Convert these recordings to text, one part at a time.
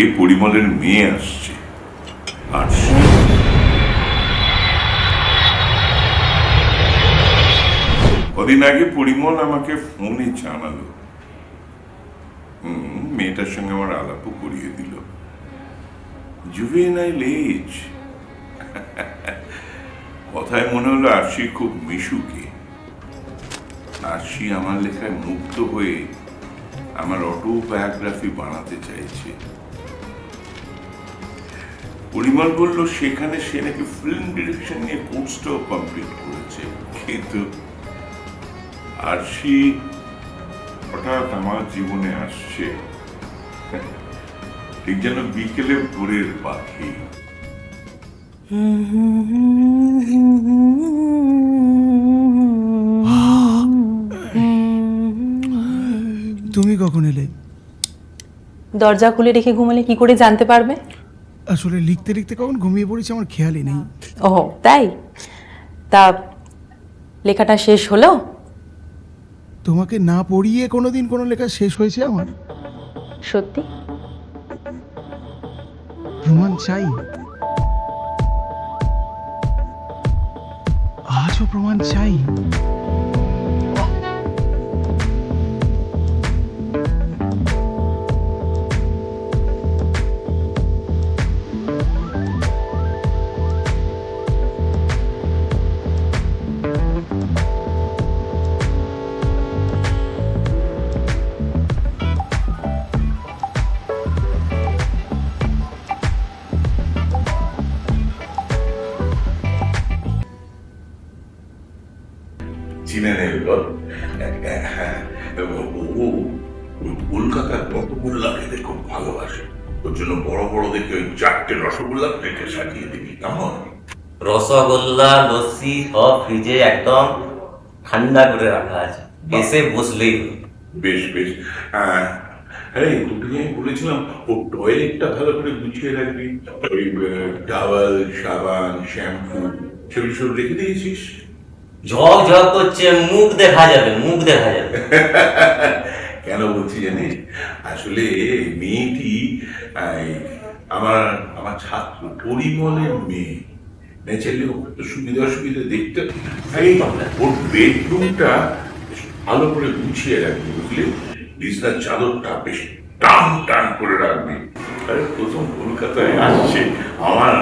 এ পরিমলের মেয়ে আসছে। আর কদিন আগে পরিমল আমাকে ফোনে জানালো। মেয়েটার সঙ্গে আমার আলাপও করিয়ে দিল। জুভেনাইল এজ কথায় মনে হলো আরশি খুব মিশুকে। আরশি আমার লেখায় মুগ্ধ হয়ে আমার অটোবায়োগ্রাফি বানাতে চাইছে পরিমল বলল সেখানে সে নাকি ফিল্ম ডিরেকশন নিয়ে কোর্সটাও কমপ্লিট করেছে কিন্তু আরশি হঠাৎ আমার জীবনে আসছে ঠিক যেন বিকেলে ভোরের পাখি তুমি কখন এলে? দরজা খুলে রেখে ঘুমালে কি করে জানতে পারবে? আসলে লিখতে লিখতে কখন ঘুমিয়ে পড়েছি আমার খেয়ালই নেই। ও তাই? তা লেখাটা শেষ হলো? তোমাকে না পড়িয়ে কোনোদিন কোনো লেখা শেষ হয়েছে আমার? সত্যি? প্রমাণ চাই। আজও প্রমাণ চাই? চিনে বল হ্যাঁ ও কলকাতার রসগোল্লা খেতে খুব ভালোবাসে। ওর জন্য বড় বড় দেখে ওই চারটে রসগোল্লা প্লেটে সাজিয়ে দিবি কেমন? রসগোল্লা লস্যি সব ফ্রিজে একদম ঠান্ডা করে রাখা আছে। এসে বসলেই বেশ বেশ। আহ, আরে তোকে আমি বলেছিলাম ও টয়লেটটা ভালো করে গুছিয়ে রাখবি। ওই টাওয়াল সাবান শ্যাম্পু সেগুলো সব রেখে দিয়েছিস? ঝক ঝক করছে, মুখ দেখা যাবে, মুখ দেখা যাবে। কেন বলছি জানিস? আসলে মেয়েটি আমার আমার ছাত্র, পরিমলের মেয়ে। ন্যাচারালি সুবিধা অসুবিধা দেখতে ওর বেডরুমটা ভালো করে গুছিয়ে রাখবি, বুঝলি? বিছনার চাদরটা বেশ টান টান করে রাখবি। আরে, প্রথম কলকাতায় আসছে। আমার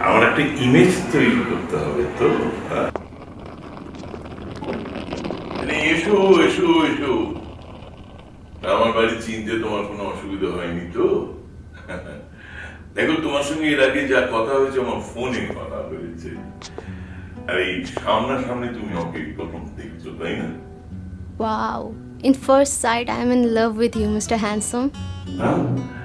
আমার একটা ইমেজ তৈরি করতে হবে তো হ্যাঁ? আরে এসো এসো এসো আমার বাড়ি চিনতে তোমার কোনো অসুবিধা হয়নি তো দেখো তোমার সঙ্গে এর আগে যা কথা হয়েছে আমার ফোনে কথা হয়েছে আর এই সামনাসামনি তুমি ওকে প্রথম দেখছ তাই না Wow. In first sight, I am in love with you, Mr. Handsome. হ্যাঁ